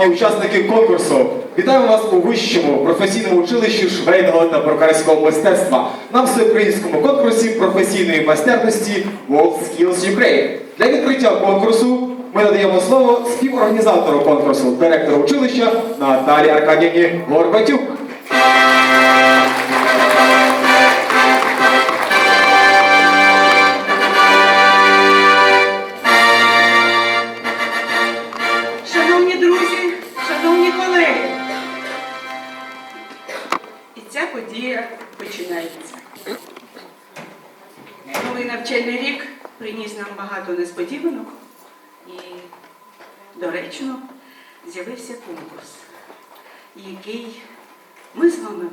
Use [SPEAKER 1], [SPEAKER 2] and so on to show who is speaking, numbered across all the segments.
[SPEAKER 1] шановні учасники конкурсу, вітаємо вас у вищому професійному училищі швейного та прокарського мистецтва на всеукраїнському конкурсі професійної майстерності World Skills Ukraine. Для відкриття конкурсу ми надаємо слово співорганізатору конкурсу, директору училища Наталі Аркадіївні Горбатюк.
[SPEAKER 2] Доречно з'явився конкурс, який ми з вами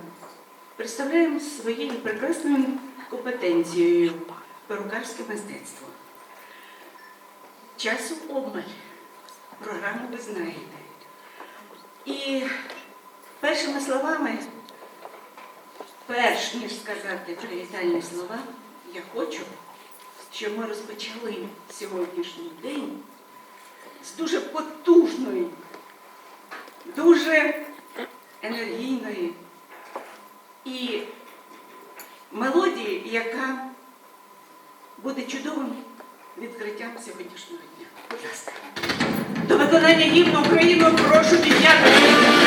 [SPEAKER 2] представляємо своєю прекрасною компетенцією перукарське мистецтво. Часу обмаль. Програму ви знаєте. І першими словами, перш ніж сказати привітальні слова, я хочу, щоб ми розпочали сьогоднішній день з дуже потужної, дуже енергійної і мелодії, яка буде чудовим відкриттям сьогоднішнього дня. Будь ласка. До виконання гімну Україну прошу підняти.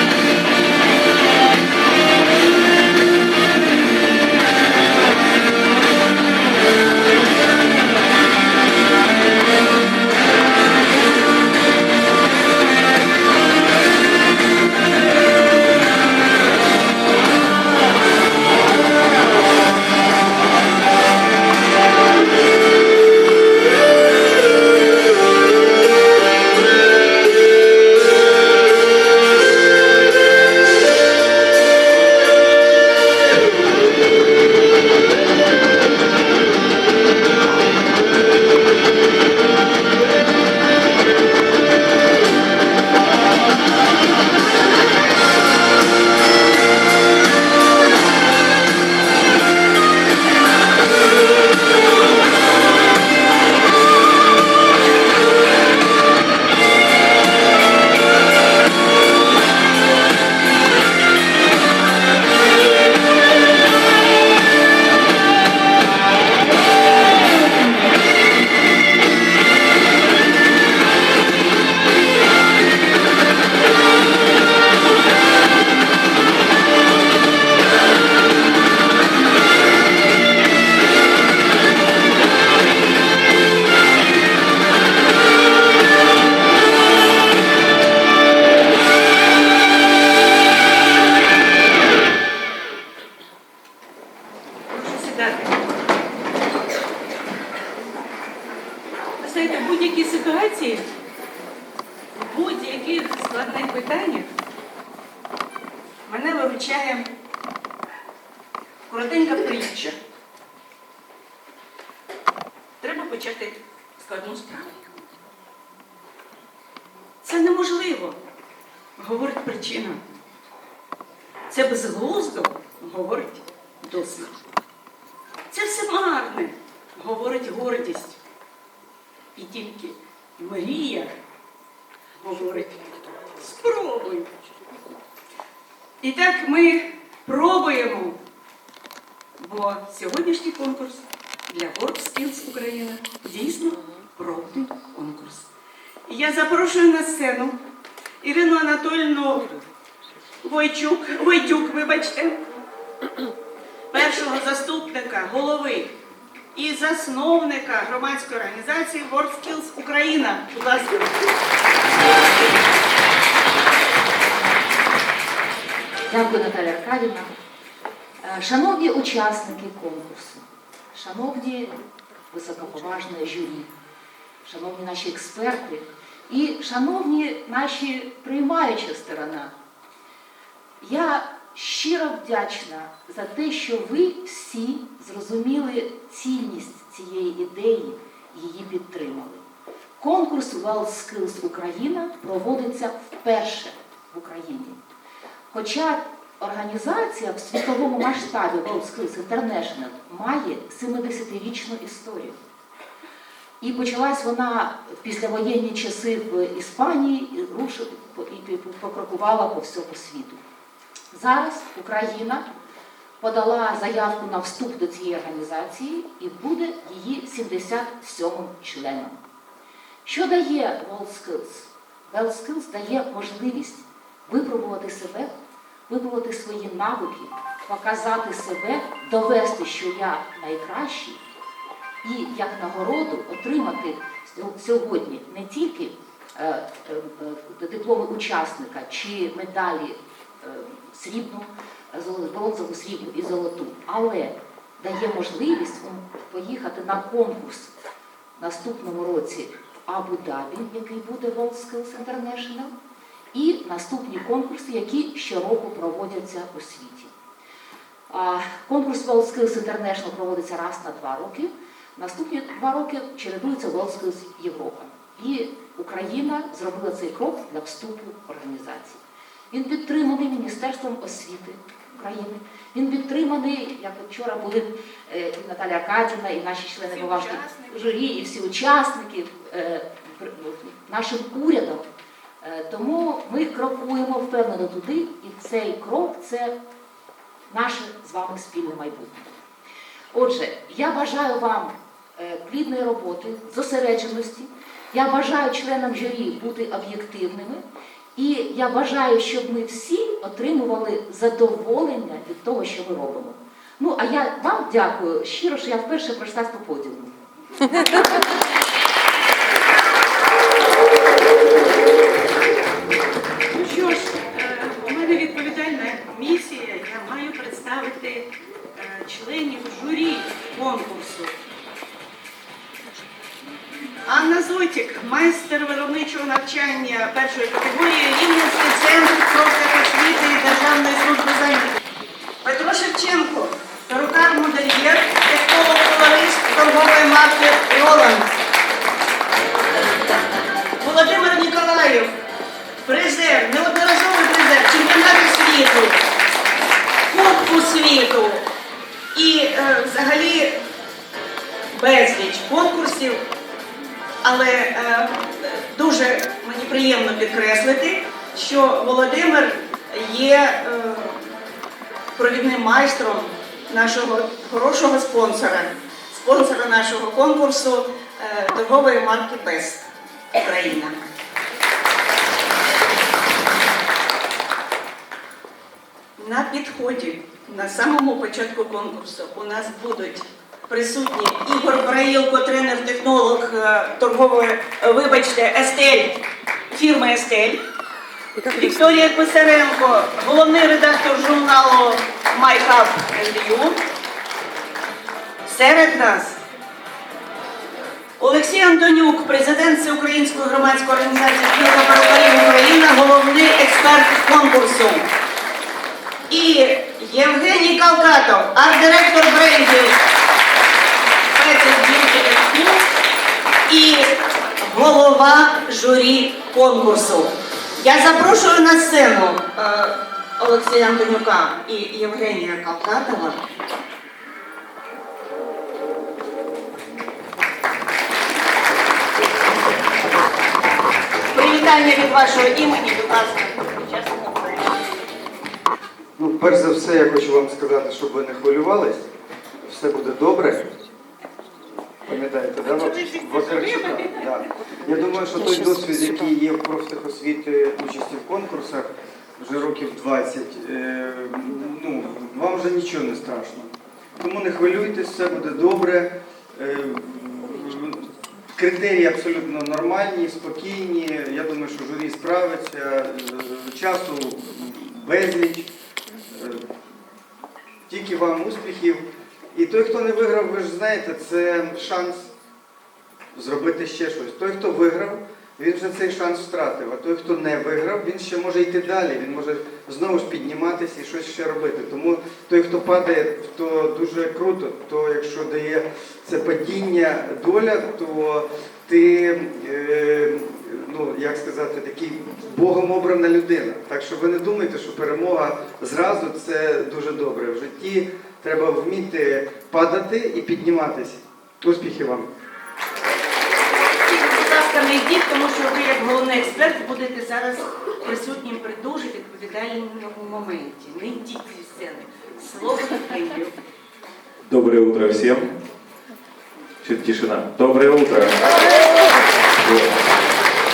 [SPEAKER 2] Почати складну справу. Це неможливо, говорить причина. Це безглуздо, говорить досвід. Це все марне, говорить гордість. І тільки мрія говорить спробуй. І так ми пробуємо, бо сьогоднішній конкурс для Skills Україна дійсно пробний конкурс. І я запрошую на сцену Ірину Анатольовну Войчук, Войтюк, вибачте, першого заступника голови і засновника громадської організації WorldSkills Україна. Будь ласка.
[SPEAKER 3] Дякую, Наталя Аркадівна. Е, Шановні учасники конкурсу, шановні високоповажне журі, шановні наші експерти і шановні наші приймаюча сторона, я щиро вдячна за те, що ви всі зрозуміли цінність цієї ідеї і її підтримали. Конкурс World Skills Україна проводиться вперше в Україні. Хоча організація в світовому масштабі World Skills International має 70-річну історію. І почалась вона в післявоєнні часи в Іспанії і рушила і покрокувала по всьому світу. Зараз Україна подала заявку на вступ до цієї організації і буде її 77-м членом. Що дає WorldSkills? WorldSkills дає можливість випробувати себе, випробувати свої навики, показати себе, довести, що я найкращий, і як нагороду отримати сьогодні не тільки е, е, е, дипломи учасника чи медалі срібну, бронзову, срібну і золоту, але дає можливість поїхати на конкурс в наступному році в Абу-Дабі, який буде WorldSkills International, і наступні конкурси, які щороку проводяться у світі. Конкурс WorldSkills International проводиться раз на два роки. Наступні два роки чередується WorldSkills Європа. І Україна зробила цей крок для вступу в організацію. Він підтриманий Міністерством освіти України. Він підтриманий, як вчора були е, і Наталя Акадівна, і наші члени поважних журі, і всі учасники е, нашим урядом. Е, Тому ми крокуємо впевнено туди, і цей крок це наше з вами спільне майбутнє. Отже, я бажаю вам е, плідної роботи, зосередженості. Я бажаю членам журі бути об'єктивними. І я бажаю, щоб ми всі отримували задоволення від того, що ми робимо. Ну, а я вам дякую щиро, що я вперше пройшла по подіуму.
[SPEAKER 2] Навчання першої категорії Рівненський центр профтехосвіти і Державної служби зайнятості. Петро Шевченко, перукар модельєр, технолог товариств торгової марки Роланд. Володимир Ніколаєв, призер, неодноразовий призер чемпіонату світу, Кубку світу і е, взагалі безліч конкурсів. Але е, дуже мені приємно підкреслити, що Володимир є е, провідним майстром нашого хорошого спонсора, спонсора нашого конкурсу е, торгової марки Бест Україна. На підході на самому початку конкурсу у нас будуть присутні Ігор Браїлко, тренер-технолог е, торгової, вибачте, Естель, фірми Естель. Вікторія Косаренко, головний редактор журналу Hub Review. Серед нас Олексій Антонюк, президент Всеукраїнської громадської організації перукарів Україна, головний експерт конкурсу. І Євгеній Калкатов, арт-директор брендів Петер School і голова журі конкурсу. Я запрошую на сцену е, Олексія Антонюка і Євгенія Калкатова. Привітання від вашого імені, будь ласка. Чесно.
[SPEAKER 4] Ну, перш за все, я хочу вам сказати, щоб ви не хвилювались, все буде добре. Пам'ятаєте, да, Вакарчука? Да. Я думаю, що той досвід, який є в профтехосвіти участі в конкурсах, вже років 20, е, ну, вам вже нічого не страшно. Тому не хвилюйтесь, все буде добре. Е, Критерії абсолютно нормальні, спокійні. Я думаю, що журі справиться. Часу безліч. Е, Тільки вам успіхів. І той, хто не виграв, ви ж знаєте, це шанс зробити ще щось. Той, хто виграв, він вже цей шанс втратив. А той, хто не виграв, він ще може йти далі. Він може знову ж підніматися і щось ще робити. Тому той, хто падає, то дуже круто. То якщо дає це падіння доля, то ти, е, ну як сказати, такий Богом обрана людина. Так що ви не думайте, що перемога зразу це дуже добре. В житті треба вміти падати і підніматися. Успіхів вам!
[SPEAKER 2] Ласка, не йдіть, тому що ви, як головний експерт, будете зараз присутнім при дуже відповідальному моменті. Не йдіть зі сцени. Слово Київ.
[SPEAKER 5] Доброе утро всем. Тишина. Доброе утро. Доброе утро.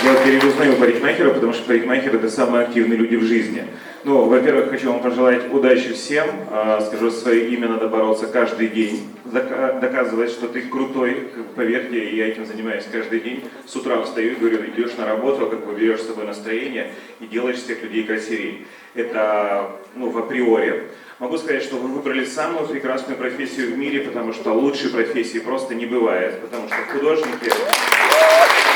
[SPEAKER 5] Я переузнаю парикмахера, потому что парикмахер это самые активные люди в жизни. Ну, во-первых, хочу вам пожелать удачи всем. А, Скажу свое имя, надо бороться каждый день. Дока- Доказывать, что ты крутой, поверьте, я этим занимаюсь каждый день. С утра встаю и говорю, идешь на работу, как бы берешь с собой настроение и делаешь всех людей красивее. Это, ну, в априори. Могу сказать, что вы выбрали самую прекрасную профессию в мире, потому что лучшей профессии просто не бывает. Потому что художники...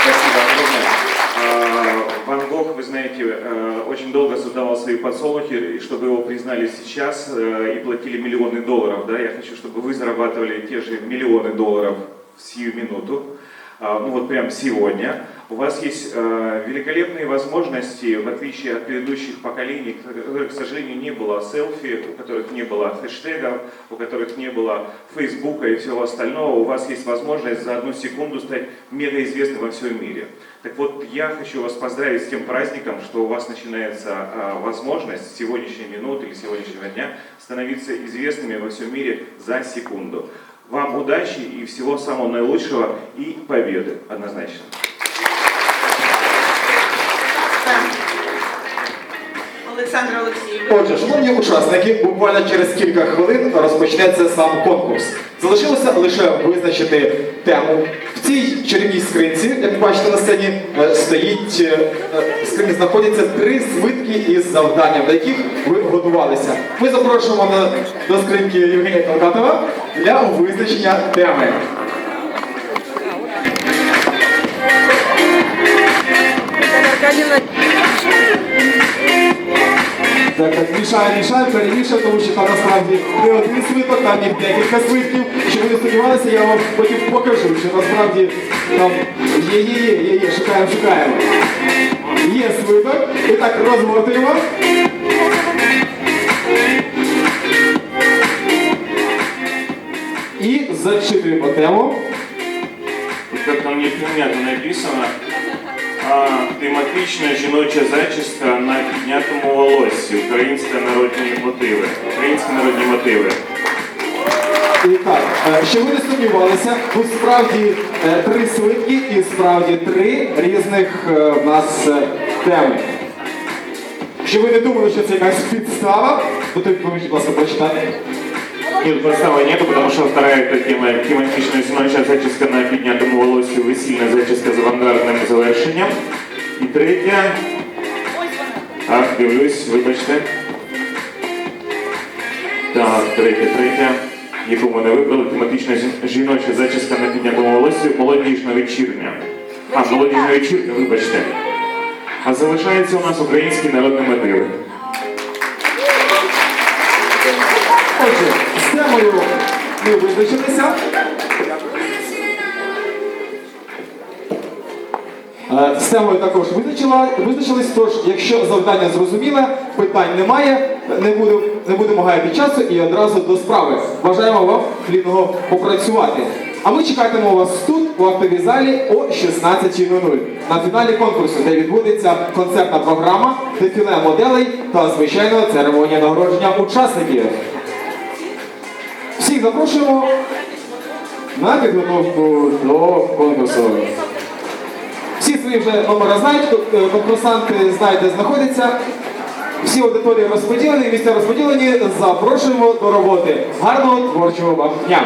[SPEAKER 5] Спасибо огромное. А, Ван Гог, вы знаете, э, очень долго создавал свои подсолнухи, и чтобы его признали сейчас э, и платили миллионы долларов. Да? Я хочу, чтобы вы зарабатывали те же миллионы долларов в сию минуту. А, ну вот прям сегодня. У вас есть э, великолепные возможности, в отличие от предыдущих поколений, которых, к сожалению, не было селфи, у которых не было хэштегов, у которых не было Фейсбука и всего остального. У вас есть возможность за одну секунду стать мегаизвестным во всем мире. Так вот, я хочу вас поздравить с тем праздником, что у вас начинается а, возможность с сегодняшней минуты или сегодняшнего дня становиться известными во всем мире за секунду. Вам удачи и всего самого наилучшего и победы, однозначно.
[SPEAKER 2] Олександр Олексійович.
[SPEAKER 1] Отже, шановні учасники, буквально через кілька хвилин розпочнеться сам конкурс. Залишилося лише визначити тему. В цій чарівній скринці, як бачите на сцені, е, стоїть е, е, скрині знаходяться три свитки із завданням, до яких ви готувалися. Ми запрошуємо до скриньки Євгенія Толкатова для визначення теми. Так, так, мішає, мішає, перемішає, тому що там насправді не один свиток, там їх декілька свитків. Щоб ви не сподівалися, я вам потім покажу, що насправді там є, є, є, є, є, шукаємо, шукаємо. Є свиток. І так розгортуємо. І зачитуємо тему.
[SPEAKER 5] Как там непонятно написано, тематична жіноча зачіска на піднятому волоссі, українські народні мотиви. Українські народні мотиви.
[SPEAKER 1] І так, е, щоб ви не сумнівалися, тут справді е, три свитки і справді три різних е, в нас теми. Щоб ви не думали, що це якась підстава, то ти будь ласка, прочитати.
[SPEAKER 5] Нет, подставы нету, потому что вторая тема тематичная жіноча зачіска на піднятому волоссі, весільна зачіска з авангардним завершенням. І третя. Так, дивлюсь, вибачте. Так, третя, третя. Яку ми не вибрали, тематична жіноча зачіска на піднятому волоссі, молодіжна вечірня. А, молодіжна вечірня, вибачте. А залишається у нас українські народні мотиви.
[SPEAKER 1] Отже, ми визначилися. Е, З темою також визначились, тож якщо завдання зрозуміле, питань немає, не, буду, не будемо гаяти часу і одразу до справи. Бажаємо вам плідного попрацювати. А ми чекатимемо вас тут, у актовій залі о 16.00 на фіналі конкурсу, де відбудеться концертна програма, дефіле моделей та, звичайно, церемонія нагородження учасників. Всіх запрошуємо на підготовку до конкурсу. Всі свої вже номера знають, е, конкурсанти знають, де знаходяться. Всі аудиторії розподілені, місця розподілені. Запрошуємо до роботи. Гарного творчого вам дня!